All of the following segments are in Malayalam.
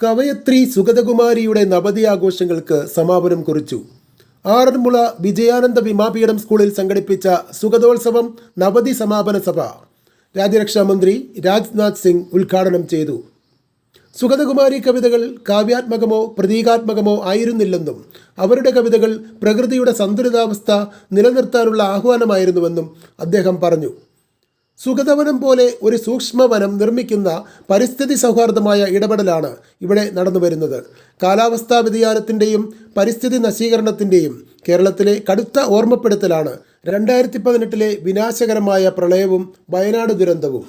കവയത്രി സുഗതകുമാരിയുടെ നവതി ആഘോഷങ്ങൾക്ക് സമാപനം കുറിച്ചു. ആറന്മുള വിജയാനന്ദ വിമാപീഠം സ്കൂളിൽ സംഘടിപ്പിച്ച സുഗതോത്സവം നവതി സമാപന സഭ രാജ്യരക്ഷാമന്ത്രി രാജ്നാഥ് സിംഗ് ഉദ്ഘാടനം ചെയ്തു. സുഗതകുമാരി കവിതകൾ കാവ്യാത്മകമോ പ്രതീകാത്മകമോ ആയിരുന്നില്ലെന്നും അവരുടെ കവിതകൾ പ്രകൃതിയുടെ സന്തുലിതാവസ്ഥ നിലനിർത്താനുള്ള ആഹ്വാനമായിരുന്നുവെന്നും അദ്ദേഹം പറഞ്ഞു. സുഗതവനം പോലെ ഒരു സൂക്ഷ്മവനം നിർമ്മിക്കുന്ന പരിസ്ഥിതി സൗഹാർദ്ദമായ ഇടപെടലാണ് ഇവിടെ നടന്നു വരുന്നത്. കാലാവസ്ഥാ വ്യതിയാനത്തിന്റെയും പരിസ്ഥിതി നശീകരണത്തിന്റെയും കേരളത്തിലെ കടുത്ത ഓർമ്മപ്പെടുത്തലാണ് രണ്ടായിരത്തി പതിനെട്ടിലെ വിനാശകരമായ പ്രളയവും വയനാട് ദുരന്തവും.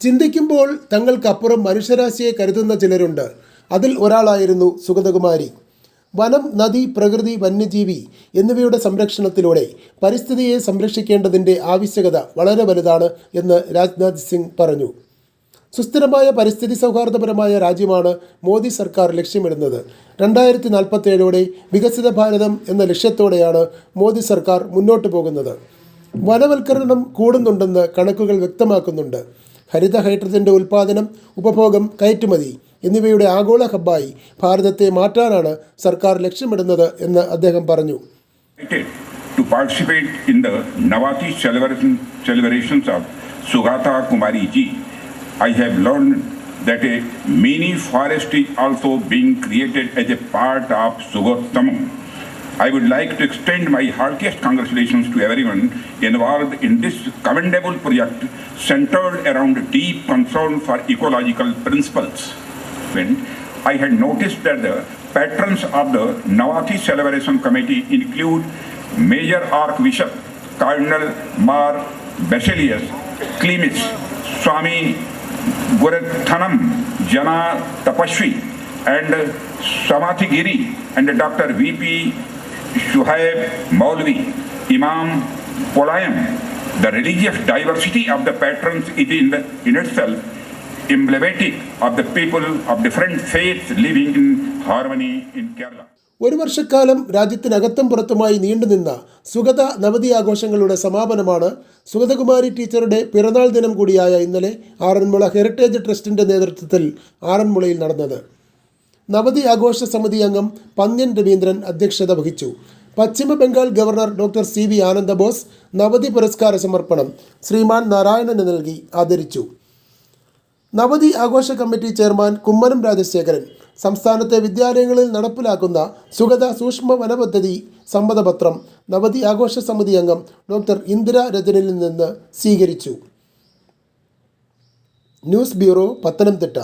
ചിന്തിക്കുമ്പോൾ തങ്ങൾക്കപ്പുറം മനുഷ്യരാശിയെ കരുതുന്ന ചിലരുണ്ട്. അതിൽ ഒരാളായിരുന്നു സുഗതകുമാരി. വനം നദി പ്രകൃതി വന്യജീവി എന്നിവയുടെ സംരക്ഷണത്തിലൂടെ പരിസ്ഥിതിയെ സംരക്ഷിക്കേണ്ടതിന്റെ ആവശ്യകത വളരെ വലുതാണ് എന്ന് രാജ്നാഥ് സിംഗ് പറഞ്ഞു. സുസ്ഥിരമായ പരിസ്ഥിതി സൗഹാർദ്ദപരമായ രാജ്യമാണ് മോദി സർക്കാർ ലക്ഷ്യമിടുന്നത്. രണ്ടായിരത്തി നാൽപ്പത്തേഴോടെ വികസിത ഭാരതം എന്ന ലക്ഷ്യത്തോടെയാണ് മോദി സർക്കാർ മുന്നോട്ട് പോകുന്നത്. വനവൽക്കരണം കൂടുന്നുണ്ടെന്ന് കണക്കുകൾ വ്യക്തമാക്കുന്നുണ്ട്. ഹരിത ഹൈഡ്രജന്റെ ഉൽപ്പാദനം ഉപഭോഗം കയറ്റുമതി എന്നിവയുടെ ആഗോള ഹബ്ബായി ഭാരതത്തെ മാറ്റാനാണ് സർക്കാർ ലക്ഷ്യമിടുന്നത് എന്ന് അദ്ദേഹം പറഞ്ഞു. To participate in the Navati celebrations of Sugatha I have learn that a mini forest is also created as a part of സുഗോത്തമം I would like to extend my heartiest congratulations to every in this commendable project centred around deep concern for ecological principles When I had noticed that the patrons of the Navati Celebration Committee include Major Archbishop Cardinal Mar Basilius Clemens, Swami Gurathanam Jana Tapashwi, and Samathi Giri, and Dr. V.P. Shuhaib Maulvi, Imam Polayam. The religious diversity of the patrons is in, the, in itself emblematic of the people of different faiths living in harmony in Kerala. ഒരു വർഷക്കാലം രാജ്യത്തിനകത്തും പുറത്തുമായി നീണ്ടുനിന്ന സുഗത നവതി ആഘോഷങ്ങളുടെ സമാപനമാണ് സുഗതകുമാരി ടീച്ചറുടെ പിറന്നാൾ ദിനം കൂടിയായ ഇന്നലെ ആറന്മുള ഹെറിറ്റേജ് ട്രസ്റ്റിന്റെ നേതൃത്വത്തിൽ ആറന്മുളയിൽ നടന്നത്. നവതി ആഘോഷ സമിതി അംഗം പന്ന്യൻ രവീന്ദ്രൻ അധ്യക്ഷത വഹിച്ചു. പശ്ചിമ Bengal governor doctor C V Ananda Bose നവതി പുരസ്കാര സമർപ്പണം ശ്രീമാൻ നാരായണന് നൽകി ആദരിച്ചു. നവതി ആഘോഷ കമ്മിറ്റി ചെയർമാൻ കുമ്മനം രാജശേഖരൻ സംസ്ഥാനത്തെ വിദ്യാലയങ്ങളിൽ നടപ്പിലാക്കുന്ന സുഗത സൂക്ഷ്മ വനപദ്ധതി സമ്മതപത്രം നവതി ആഘോഷ സമിതി അംഗം ഡോക്ടർ ഇന്ദിര രജനിൽ നിന്ന് സ്വീകരിച്ചു. News bureau Pathanamthitta.